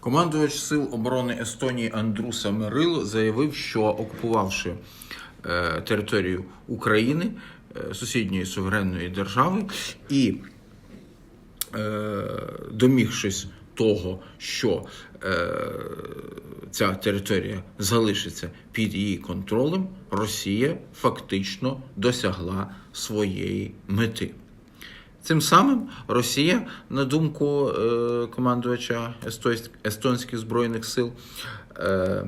Командувач Сил оборони Естонії Андруса Мерило заявив, що окупувавши е, територію України, е, сусідньої суверенної держави, і е, домігшись того, що ця територія залишиться під її контролем, Росія фактично досягла своєї мети. Цим самим Росія, на думку е, командувача естонських збройних сил, е,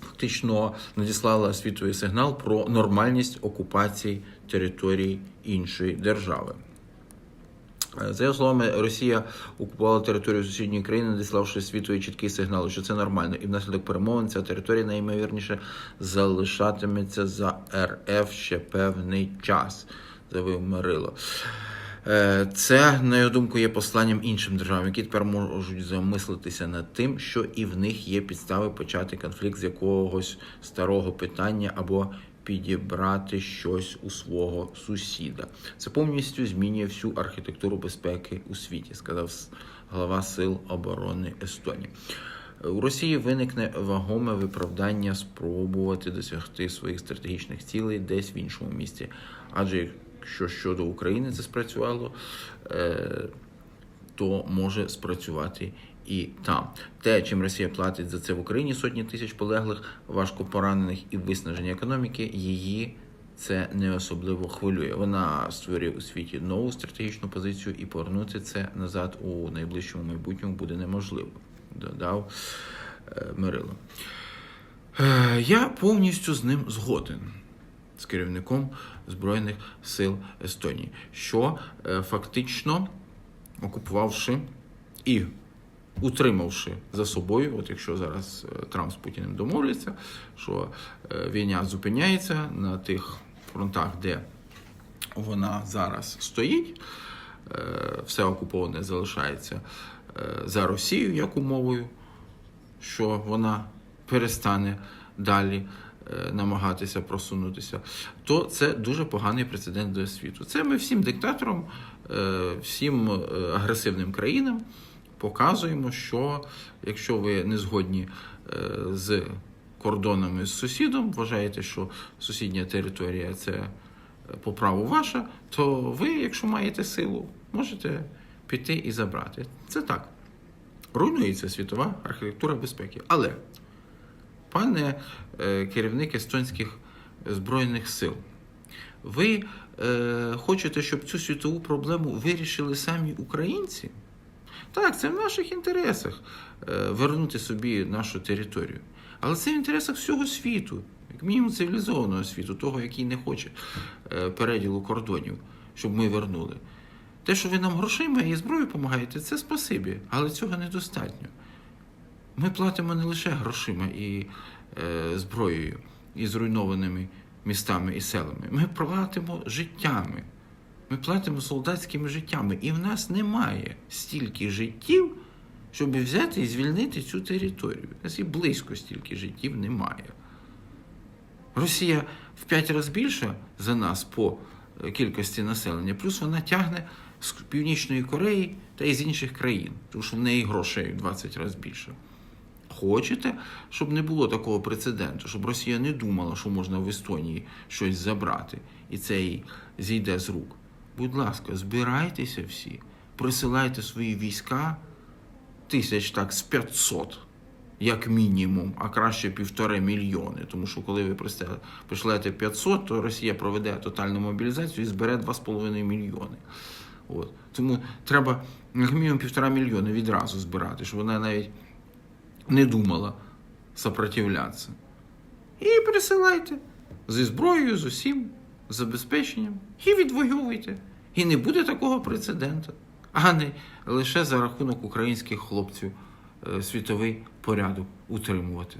фактично надіслала світовий сигнал про нормальність окупації території іншої держави. Е, За його словами, Росія окупувала територію сусідньої країни, надіславши світові чіткий сигнал, що це нормально, і внаслідок перемовин ця територія найімовірніше залишатиметься за РФ ще певний час, заявив Мирило. Е, Це, на його думку, є посланням іншим державам, які тепер можуть замислитися над тим, що і в них є підстави почати конфлікт з якогось старого питання або підібрати щось у свого сусіда. Це повністю змінює всю архітектуру безпеки у світі, сказав глава Сил оборони Естонії. У Росії виникне вагоме виправдання спробувати досягти своїх стратегічних цілей десь в іншому місці. Адже якщо щодо України це спрацювало, е, то може спрацювати і там. Те, чим Росія платить за це в Україні, сотні тисяч полеглих, важко поранених і виснаження економіки, її це не особливо хвилює. Вона створює у світі нову стратегічну позицію і повернути це назад у найближчому майбутньому буде неможливо, додав е, Мирило. Е, Я повністю з ним згоден. З керівником Збройних сил Естонії, що е, фактично окупувавши і утримавши за собою, от якщо зараз е, Трамп з Путіним домовляться, що е, війна зупиняється на тих фронтах, де вона зараз стоїть, все окуповане залишається за Росією як умовою, що вона перестане далі намагатися просунутися, то це дуже поганий прецедент для світу. Це ми всім диктаторам, е, всім е, агресивним країнам показуємо, що якщо ви не згодні е, з кордонами з сусідом, вважаєте, що сусідня територія це е, по праву ваша, то ви, якщо маєте силу, можете піти і забрати. Це так. Руйнується світова архітектура безпеки. Але, пане е, керівник естонських збройних сил, ви е, хочете, щоб цю світову проблему вирішили самі українці? Так, це в наших інтересах е, вернути собі нашу територію. Але це в інтересах всього світу, як мінімум цивілізованого світу, того, який не хоче переділу кордонів, щоб ми вернули. Те, що ви нам грошима і зброєю допомагаєте, це спасибі, але цього недостатньо. Ми платимо не лише грошима і е, зброєю, і зруйнованими містами і селами. Ми платимо життями. Ми платимо солдатськими життями. І в нас немає стільки життів, щоб взяти і звільнити цю територію. У нас і близько стільки життів немає. Росія в п'ять разів більша за нас по е, кількості населення, плюс вона тягне з Північної Кореї та й з інших країн, тому що в неї грошей в 20 разів більше. Хочете, щоб не було такого прецеденту, щоб Росія не думала, що можна в Естонії щось забрати, і це їй зійде з рук. Будь ласка, збирайтеся всі, присилайте свої війська тисяч так з 500, як мінімум, а краще півтори мільйони. Тому що коли ви пришлете 500, то Росія проведе тотальну мобілізацію і збере 2,5 мільйони. От. Тому треба як мінімум півтора мільйони відразу збирати, щоб вона навіть не думала сопротивлятися. І присилайте зі зброєю, з усім, з забезпеченням, і відвоюйте. І не буде такого прецеденту, а не лише за рахунок українських хлопців е, світовий порядок утримувати.